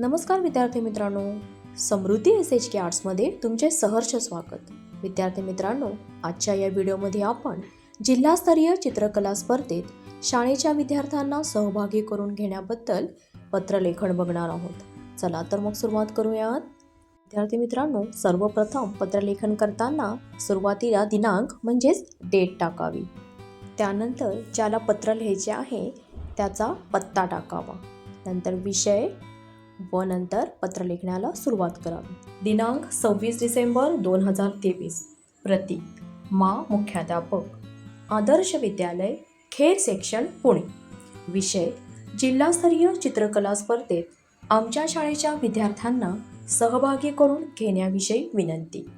नमस्कार विद्यार्थी मित्रांनो. समृद्धी एस एच के आर्ट्समध्ये तुमचे सहर्ष स्वागत. विद्यार्थी मित्रांनो आजच्या या व्हिडिओमध्ये आपण जिल्हास्तरीय चित्रकला स्पर्धेत शाळेच्या विद्यार्थ्यांना सहभागी करून घेण्याबद्दल पत्रलेखन बघणार आहोत. चला तर मग सुरुवात करूयात. विद्यार्थी मित्रांनो सर्वप्रथम पत्रलेखन करताना सुरुवातीला दिनांक म्हणजेच डेट टाकावी. त्यानंतर ज्याला पत्र लिहायचे आहे त्याचा पत्ता टाकावा. नंतर विषय व नंतर पत्र लिखण्याला सुरुवात करावी दिनांक सव्वीस डिसेंबर दोन हजार तेवीस. प्रतीक मा मुख्याध्यापक. आदर्श विद्यालय खेर सेक्शन पुणे. विषय जिल्हास्तरीय चित्रकला स्पर्धेत आमच्या शाळेच्या विद्यार्थ्यांना सहभागी करून घेण्याविषयी विनंती.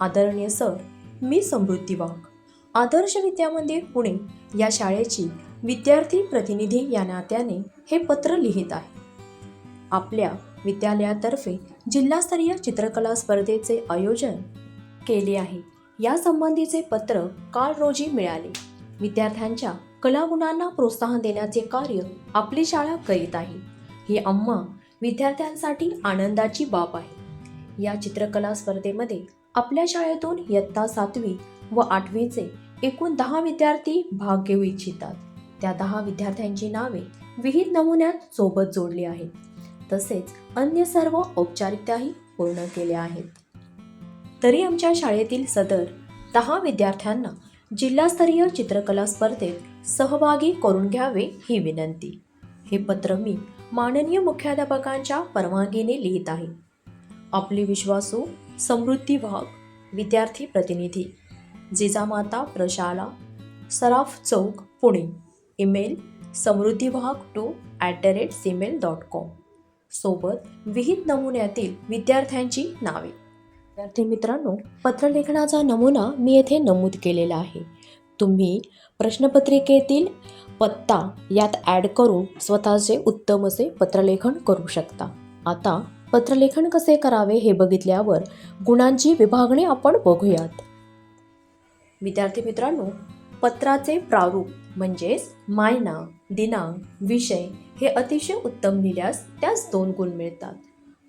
आदरणीय सर मी समृद्धी वाघ. आदर्श विद्यामंदिर पुणे. या शाळेची विद्यार्थी प्रतिनिधी या नात्याने हे पत्र लिहित आहे. आपल्या विद्यालयातर्फे जिल्हास्तरीय चित्रकला स्पर्धेचे आयोजन केले आहे. यासंबंधीचे पत्र काल रोजी मिळाले. विद्यार्थ्यांच्या कलागुणांना प्रोत्साहन देण्याचे कार्य आपली शाळा करीत आहे. ही आम्हा विद्यार्थ्यांसाठी आनंदाची बाब आहे. या चित्रकला स्पर्धेमध्ये आपल्या शाळेतून इयत्ता सातवी व आठवीचे एकूण दहा विद्यार्थी भाग घेऊ इच्छितात. त्या दहा विद्यार्थ्यांची नावे विहित नमुन्यात सोबत जोडली आहेत. तसेच अन्य सर्व औपचारिकताही पूर्ण केल्या आहेत. तरी आमच्या शाळेतील सदर दहा विद्यार्थ्यांना जिल्हास्तरीय चित्रकला स्पर्धेत सहभागी करून घ्यावे ही विनंती. हे पत्र मी माननीय मुख्याध्यापकांच्या परवानगीने लिहित आहे. आपली विश्वासू समृद्धी वाघ विद्यार्थी प्रतिनिधी जिजामाता प्रशाला Saraf Chowk Pune. Email Samruddhi Wahak two at the rate gmail dot com. सोबत विहित नमुन्यातील विद्यार्थ्यांची नावे. विद्यार्थी मित्रांनो पत्रलेखनाचा नमुना मी येथे नमूद केलेला आहे. तुम्ही प्रश्नपत्रिकेतील पत्ता यात ॲड करून स्वतःचे उत्तम असे पत्रलेखन करू शकता. आता पत्रलेखन कसे करावे हे बघितल्यावर गुणांची विभागणी आपण बघूयात. विद्यार्थी मित्रांनो पत्राचे प्रारूप म्हणजेच मायना दिनांक विषय हे अतिशय उत्तम लिहिल्यास त्यास दोन गुण मिळतात.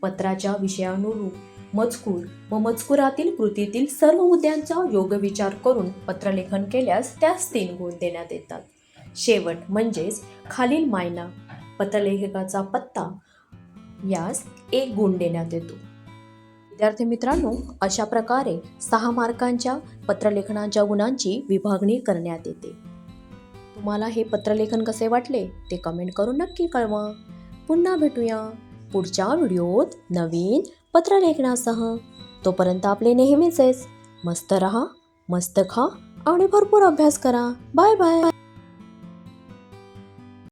पत्राच्या विषयानुरूप मजकूर व मजकुरातील कृतीतील सर्व मुद्द्यांचा योगविचार करून पत्रलेखन केल्यास त्यास तीन गुण देण्यात येतात. शेवट म्हणजेच खालील मायना पत्रलेखकाचा पत्ता यास एक गुण देण्यात येतो. विद्यार्थी मित्रांनो अशा प्रकारे सहा मार्कांच्या पत्रलेखनाच्या गुणांची विभागणी करण्यात येते. तुम्हाला हे पत्रलेखन कसे वाटले ते कमेंट करून नक्की कळवा. पुन्हा भेटूया पुढच्या व्हिडिओत नवीन पत्रलेखनासह. तोपर्यंत आपले नेहमीचेच मस्त रहा मस्त खा आणि भरपूर अभ्यास करा. Bye bye.